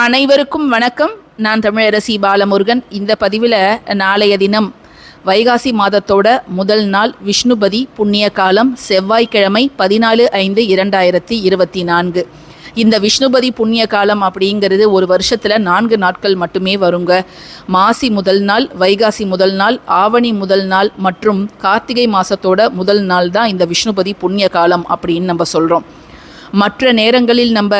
அனைவருக்கும் வணக்கம். நான் தமிழரசி பாலமுருகன். இந்த பதிவில் நாளைய தினம் வைகாசி மாதத்தோட முதல் நாள் விஷ்ணுபதி புண்ணிய காலம் செவ்வாய்க்கிழமை பதினாலு ஐந்து இரண்டாயிரத்தி இருபத்தி நான்கு. இந்த விஷ்ணுபதி புண்ணிய காலம் அப்படிங்கிறது ஒரு வருஷத்தில் நான்கு நாட்கள் மட்டுமே வருங்க. மாசி முதல் நாள் வைகாசி முதல் நாள் ஆவணி முதல் நாள் மற்றும் கார்த்திகை மாதத்தோட முதல் நாள் தான் இந்த விஷ்ணுபதி புண்ணிய காலம் அப்படின்னு நம்ம சொல்கிறோம் மற்ற நேரங்களில் நம்ம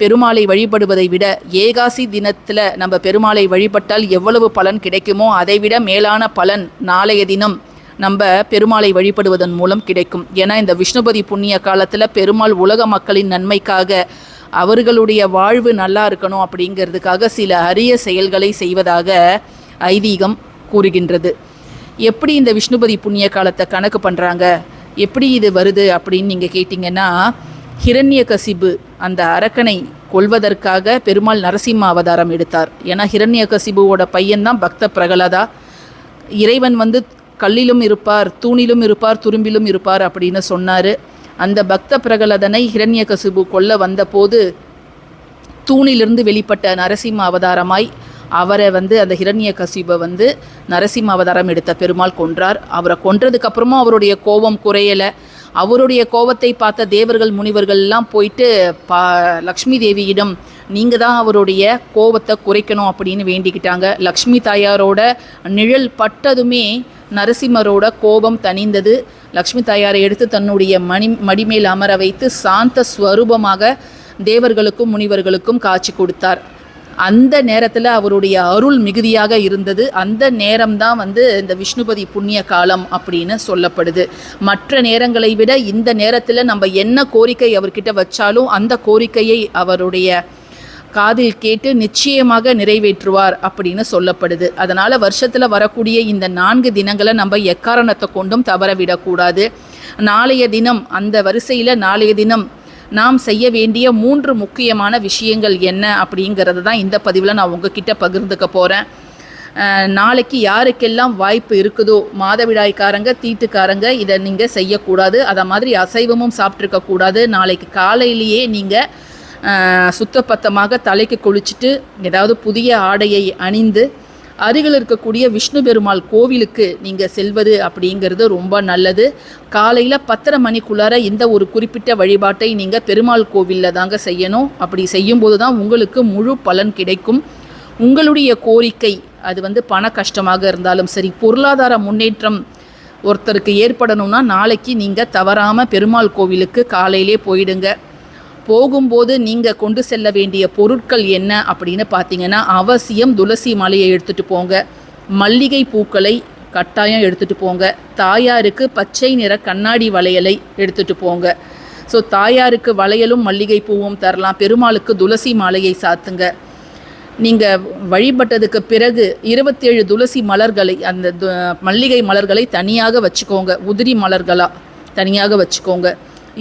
பெருமாளை வழிபடுவதை விட ஏகாசி தினத்தில் நம்ம பெருமாளை வழிபட்டால் எவ்வளவு பலன் கிடைக்குமோ அதைவிட மேலான பலன் நாளைய தினம் நம்ம பெருமாளை வழிபடுவதன் மூலம் கிடைக்கும். ஏன்னா இந்த விஷ்ணுபதி புண்ணிய காலத்தில் பெருமாள் உலக மக்களின் நன்மைக்காக அவர்களுடைய வாழ்வு நல்லா இருக்கணும் அப்படிங்கிறதுக்காக சில அரிய செயல்களை செய்வதாக ஐதீகம் கூறுகின்றது. எப்படி இந்த விஷ்ணுபதி புண்ணிய காலத்தை கணக்கு பண்ணுறாங்க எப்படி இது வருது அப்படின்னு நீங்கள் கேட்டிங்கன்னா ஹிரண்யகசிபு அந்த அரக்கனை கொல்வதற்காக பெருமாள் நரசிம்ம அவதாரம் எடுத்தார். ஏன்னா ஹிரண்யகசிபுவோட பையன்தான் பக்த பிரகலதா. இறைவன் வந்து கல்லிலும் இருப்பார் தூணிலும் இருப்பார் துரும்பிலும் இருப்பார் அப்படின்னு சொன்னார். அந்த பக்த பிரகலதனை ஹிரண்யகசிபு கொல்ல வந்தபோது தூணிலிருந்து வெளிப்பட்ட நரசிம்ம அவதாரமாய் அவரை வந்து அந்த ஹிரண்ய கசிபை வந்து நரசிம்ம அவதாரம் எடுத்த பெருமாள் கொன்றார். அவரை கொன்றதுக்கப்புறமும் அவருடைய கோபம் குறையலை. அவருடைய கோபத்தை பார்த்த தேவர்கள் முனிவர்கள் எல்லாம் போயிட்டு பா லக்ஷ்மி தேவியிடம் நீங்கள் தான் அவருடைய கோபத்தை குறைக்கணும் அப்படின்னு வேண்டிக்கிட்டாங்க. லக்ஷ்மி தாயாரோட நிழல் பட்டதுமே நரசிம்மரோட கோபம் தணிந்தது. லக்ஷ்மி தாயாரை எடுத்து தன்னுடைய மணி மடிமேல் அமர வைத்து சாந்த ஸ்வரூபமாக தேவர்களுக்கும் முனிவர்களுக்கும் காட்சி கொடுத்தார். அந்த நேரத்தில் அவருடைய அருள் மிகுதியாக இருந்தது. அந்த நேரம்தான் வந்து இந்த விஷ்ணுபதி புண்ணிய காலம் அப்படின்னு சொல்லப்படுது. மற்ற நேரங்களை விட இந்த நேரத்தில் நம்ம என்ன கோரிக்கை அவர்கிட்ட வச்சாலும் அந்த கோரிக்கையை அவருடைய காதில் கேட்டு நிச்சயமாக நிறைவேற்றுவார் அப்படின்னு சொல்லப்படுது. அதனால் வருஷத்தில் வரக்கூடிய இந்த நான்கு தினங்களை நம்ம எக்காரணத்தை கொண்டும் தவற விடக்கூடாது. நாளைய தினம் அந்த வரிசையில் நாளைய தினம் நாம் செய்ய வேண்டிய மூன்று முக்கியமான விஷயங்கள் என்ன அப்படிங்கிறது தான் இந்த பதிவில் நான் உங்ககிட்ட பகிர்ந்துக்க போகிறேன் நாளைக்கு யாருக்கெல்லாம் வாய்ப்பு இருக்குதோ மாதவிடாய்க்காரங்க தீட்டுக்காரங்க இதை நீங்கள் செய்யக்கூடாது. அதை மாதிரி அசைவமும் சாப்பிட்ருக்கக்கூடாது நாளைக்கு காலையிலேயே நீங்கள் சுத்தப்பத்தமாக தலைக்கு குளிச்சுட்டு ஏதாவது புதிய ஆடையை அணிந்து அருகில் இருக்கக்கூடிய விஷ்ணு பெருமாள் கோவிலுக்கு நீங்கள் செல்வது அப்படிங்கிறது ரொம்ப நல்லது. காலையில் பத்தரை மணிக்குள்ளார இந்த ஒரு குறிப்பிட்ட வழிபாட்டை நீங்கள் பெருமாள் கோவிலில் தாங்க செய்யணும். அப்படி செய்யும்போது தான் உங்களுக்கு முழு பலன் கிடைக்கும். உங்களுடைய கோரிக்கை அது வந்து பண கஷ்டமாக இருந்தாலும் சரி பொருளாதார முன்னேற்றம் ஒருத்தருக்கு ஏற்படணும்னா நாளைக்கு நீங்கள் தவறாமல் பெருமாள் கோவிலுக்கு காலையிலே போயிடுங்க. போகும்போது நீங்கள் கொண்டு செல்ல வேண்டிய பொருட்கள் என்ன அப்படின்னு பார்த்தீங்கன்னா அவசியம் துளசி மாலையை எடுத்துகிட்டு போங்க. மல்லிகை பூக்களை கட்டாயம் எடுத்துகிட்டு போங்க. தாயாருக்கு பச்சை நிற கண்ணாடி வளையலை எடுத்துகிட்டு போங்க. ஸோ தாயாருக்கு வளையலும் மல்லிகை பூவும் தரலாம். பெருமாளுக்கு துளசி மாலையை சாத்துங்க. நீங்கள் வழிபட்டதுக்கு பிறகு இருபத்தேழு துளசி மலர்களை அந்த மல்லிகை மலர்களை தனியாக வச்சுக்கோங்க. உதிரி மலர்களாக தனியாக வச்சுக்கோங்க.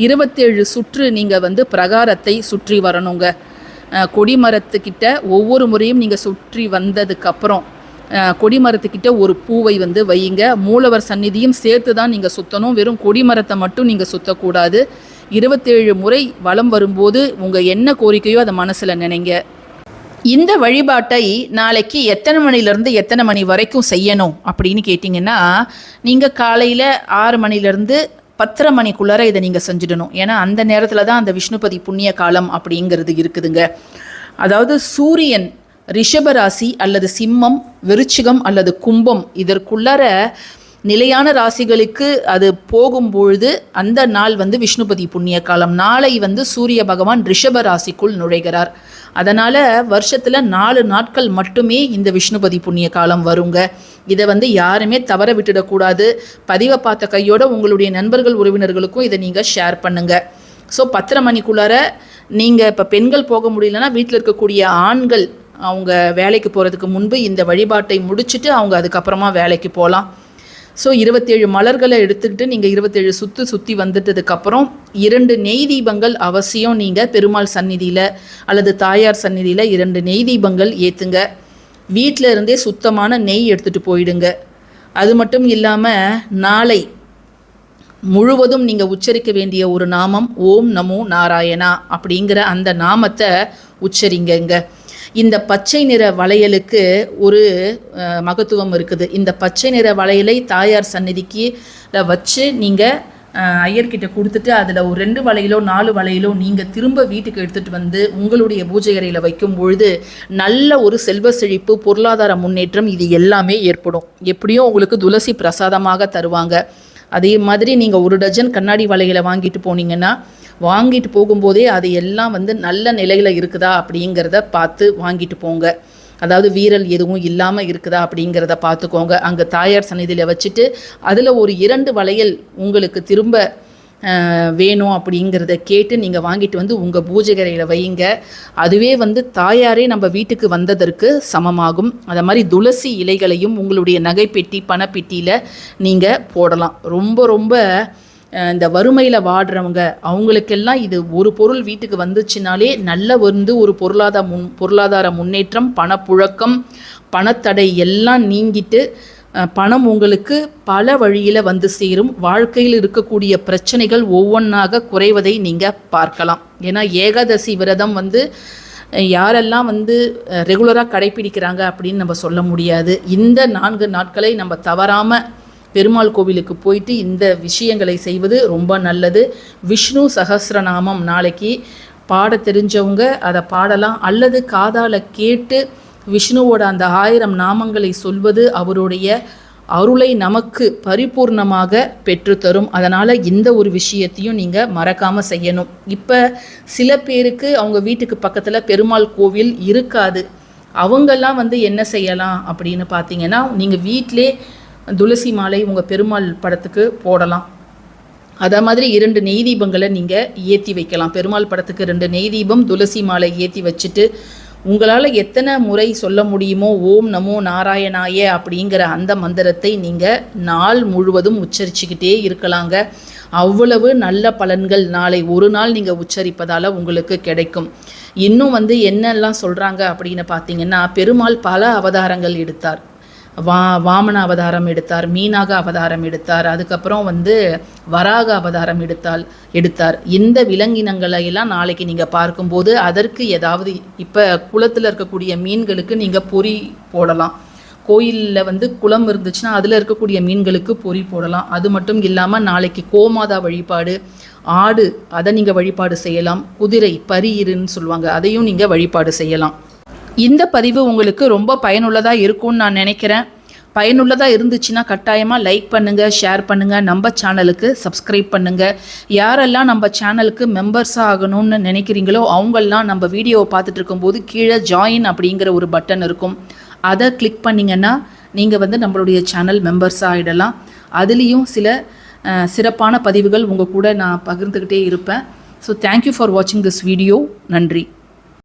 இருபத்தேழு சுற்று நீங்கள் வந்து பிரகாரத்தை சுற்றி வரணுங்க. கொடிமரத்துக்கிட்ட ஒவ்வொரு முறையும் நீங்கள் சுற்றி வந்ததுக்கப்புறம் கொடிமரத்துக்கிட்ட ஒரு பூவை வந்து வையுங்க. மூலவர் சந்நிதியும் சேர்த்து தான் நீங்கள் சுற்றணும் வெறும் கொடிமரத்தை மட்டும் நீங்கள் சுற்றக்கூடாது இருபத்தேழு முறை வளம் வரும்போது உங்கள் என்ன கோரிக்கையோ அதை மனசில் நினைங்க. இந்த வழிபாட்டை நாளைக்கு எத்தனை மணிலேருந்து எத்தனை மணி வரைக்கும் செய்யணும் அப்படின்னு கேட்டிங்கன்னா நீங்கள் காலையில் ஆறு மணிலேருந்து பத்தரை மணிக்குள்ளார இதை நீங்கள் செஞ்சிடணும். ஏன்னா அந்த நேரத்தில் தான் அந்த விஷ்ணுபதி புண்ணிய காலம் அப்படிங்கிறது இருக்குதுங்க. அதாவது சூரியன் ரிஷபராசி அல்லது சிம்மம் விருச்சிகம் அல்லது கும்பம் இதற்குள்ளார நிலையான ராசிகளுக்கு அது போகும்பொழுது அந்த நாள் வந்து விஷ்ணுபதி புண்ணிய காலம் நாளை வந்து சூரிய பகவான் ரிஷப ராசிக்குள் நுழைகிறார். அதனால் வருஷத்தில் நாலு நாட்கள் மட்டுமே இந்த விஷ்ணுபதி புண்ணிய காலம் வருங்க. இதை வந்து யாருமே தவற விட்டுடக்கூடாது பதிவை பார்த்த கையோட உங்களுடைய நண்பர்கள் உறவினர்களுக்கும் இதை நீங்கள் ஷேர் பண்ணுங்கள் ஸோ பத்தரை மணிக்குள்ளார நீங்கள் இப்போ பெண்கள் போக முடியலன்னா வீட்டில் இருக்கக்கூடிய ஆண்கள் அவங்க வேலைக்கு போகிறதுக்கு முன்பு இந்த வழிபாட்டை முடிச்சுட்டு அவங்க அதுக்கப்புறமா வேலைக்கு போகலாம் ஸோ இருபத்தேழு மலர்களை எடுத்துக்கிட்டு நீங்கள் இருபத்தேழு சுற்று சுற்றி வந்துட்டதுக்கப்புறம் இரண்டு நெய் தீபங்கள் அவசியம் நீங்கள் பெருமாள் சந்நிதியில் அல்லது தாயார் சந்நிதியில் இரண்டு நெய் தீபங்கள் ஏற்றுங்க வீட்டில் இருந்தே சுத்தமான நெய் எடுத்துகிட்டு போயிடுங்க. அது மட்டும் இல்லாமல் நாளை முழுவதும் நீங்கள் உச்சரிக்க வேண்டிய ஒரு நாமம் ஓம் நமோ நாராயணா அப்படிங்கிற அந்த நாமத்தை உச்சரிங்கங்க. இந்த பச்சை நிற வளையலுக்கு ஒரு மகத்துவம் இருக்குது. இந்த பச்சை நிற வளையலை தாயார் சந்நிதிக்கு வச்சு நீங்கள் ஐயர்கிட்ட கொடுத்துட்டு அதில் ஒரு ரெண்டு வலையிலோ நாலு வலையிலோ நீங்கள் திரும்ப வீட்டுக்கு எடுத்துகிட்டு வந்து உங்களுடைய பூஜை அறையில் வைக்கும் பொழுது நல்ல ஒரு செல்வ செழிப்பு பொருளாதார முன்னேற்றம் இது எல்லாமே ஏற்படும். எப்படியும் உங்களுக்கு துளசி பிரசாதமாக தருவாங்க. அதே மாதிரி நீங்கள் ஒரு டஜன் கண்ணாடி வலைகளை வாங்கிட்டு போனீங்கன்னா வாங்கிட்டு போகும்போதே அது எல்லாம் வந்து நல்ல நிலையில் இருக்குதா அப்படிங்கிறத பார்த்து வாங்கிட்டு போங்க. அதாவது வீரல் எதுவும் இல்லாமல் இருக்குதா அப்படிங்கிறத பார்த்துக்கோங்க. அங்கே தாயார் சந்நிதியில் வச்சுட்டு அதில் ஒரு இரண்டு வளையல் உங்களுக்கு திரும்ப வேணும் அப்படிங்கிறத கேட்டு நீங்கள் வாங்கிட்டு வந்து உங்கள் பூஜைகரையில் வைங்க அதுவே வந்து தாயாரே நம்ம வீட்டுக்கு வந்ததற்கு சமமாகும். அதை மாதிரி துளசி இலைகளையும் உங்களுடைய நகைப்பெட்டி பணப்பெட்டியில் நீங்கள் போடலாம். ரொம்ப ரொம்ப இந்த வறுமையில் வாடுறவங்க அவங்களுக்கெல்லாம் இது ஒரு பொருள் வீட்டுக்கு வந்துச்சுனாலே நல்ல வந்து ஒரு பொருளாதார முன் பொருளாதார முன்னேற்றம் பணப்புழக்கம் பணத்தடை எல்லாம் நீங்கிட்டு பணம் உங்களுக்கு பல வழியில் வந்து சேரும். வாழ்க்கையில் இருக்கக்கூடிய பிரச்சனைகள் ஒவ்வொன்றாக குறைவதை நீங்கள் பார்க்கலாம். ஏன்னா ஏகாதசி விரதம் வந்து யாரெல்லாம் வந்து ரெகுலராக கடைப்பிடிக்கிறாங்க அப்படின்னு நம்ம சொல்ல முடியாது. இந்த நான்கு நாட்களை நம்ம தவறாமல் பெருமாள் கோவிலுக்கு போயிட்டு இந்த விஷயங்களை செய்வது ரொம்ப நல்லது. விஷ்ணு சகசிரநாமம் நாளைக்கு பாட தெரிஞ்சவங்க அதை பாடலாம். அல்லது காதால் கேட்டு விஷ்ணுவோட அந்த ஆயிரம் நாமங்களை சொல்வது அவருடைய அருளை நமக்கு பரிபூர்ணமாக பெற்றுத்தரும். அதனால் இந்த ஒரு விஷயத்தையும் நீங்கள் மறக்காமல் செய்யணும். இப்போ சில பேருக்கு அவங்க வீட்டுக்கு பக்கத்தில் பெருமாள் கோவில் இருக்காது. அவங்கெல்லாம் வந்து என்ன செய்யலாம் அப்படின்னு பார்த்தீங்கன்னா நீங்கள் வீட்டிலே துளசி மாலை உங்கள் பெருமாள் படத்துக்கு போடலாம். அதே மாதிரி இரண்டு நெய் தீபங்களை நீங்கள் ஏற்றி வைக்கலாம். பெருமாள் படத்துக்கு ரெண்டு நெய் தீபம் துளசி மாலை ஏற்றி வச்சுட்டு உங்களால் எத்தனை முறை சொல்ல முடியுமோ ஓம் நமோ நாராயணாய அப்படிங்கிற அந்த மந்திரத்தை நீங்கள் நாள் முழுவதும் உச்சரிச்சுக்கிட்டே இருக்கலாங்க. அவ்வளவு நல்ல பலன்கள் நாளை ஒரு நாள் நீங்கள் உச்சரிப்பதால் உங்களுக்கு கிடைக்கும். இன்னும் வந்து என்னெல்லாம் சொல்கிறாங்க அப்படின்னு பார்த்தீங்கன்னா பெருமாள் பல அவதாரங்கள் எடுத்தார். வா வாமன அவதாரம் எடுத்தார் மீனாக அவதாரம் எடுத்தார் அதுக்கப்புறம் வந்து வராக அவதாரம் எடுத்தால் எடுத்தார். இந்த விலங்கினங்களை எல்லாம் நாளைக்கு நீங்கள் பார்க்கும்போது அதற்கு ஏதாவது இப்போ குளத்தில் இருக்கக்கூடிய மீன்களுக்கு நீங்கள் பொறி போடலாம். கோயிலில் வந்து குளம் இருந்துச்சுன்னா அதில் இருக்கக்கூடிய மீன்களுக்கு பொறி போடலாம். அது மட்டும் இல்லாமல் நாளைக்கு கோமாதா வழிபாடு ஆடு அதை நீங்கள் வழிபாடு செய்யலாம். குதிரை பரியிருன்னு சொல்லுவாங்க அதையும் நீங்கள் வழிபாடு செய்யலாம். இந்த பதிவு உங்களுக்கு ரொம்ப பயனுள்ளதாக இருக்கும்னு நான் நினைக்கிறேன். பயனுள்ளதாக இருந்துச்சுன்னா கட்டாயமாக லைக் பண்ணுங்கள் ஷேர் பண்ணுங்கள் நம்ம சேனலுக்கு சப்ஸ்கிரைப் பண்ணுங்கள் யாரெல்லாம் நம்ம சேனலுக்கு மெம்பர்ஸாக ஆகணும்னு நினைக்கிறீங்களோ அவங்கெல்லாம் நம்ம வீடியோவை பார்த்துட்டு இருக்கும்போது கீழே ஜாயின் அப்படிங்கிற ஒரு பட்டன் இருக்கும். அதை கிளிக் பண்ணிங்கன்னா நீங்கள் வந்து நம்மளுடைய சேனல் மெம்பர்ஸாக ஆகிடலாம் அதுலேயும் சில சிறப்பான பதிவுகள் உங்கள் கூட நான் பகிர்ந்துக்கிட்டே இருப்பேன். ஸோ தேங்க்யூ ஃபார் வாட்சிங் திஸ் வீடியோ நன்றி.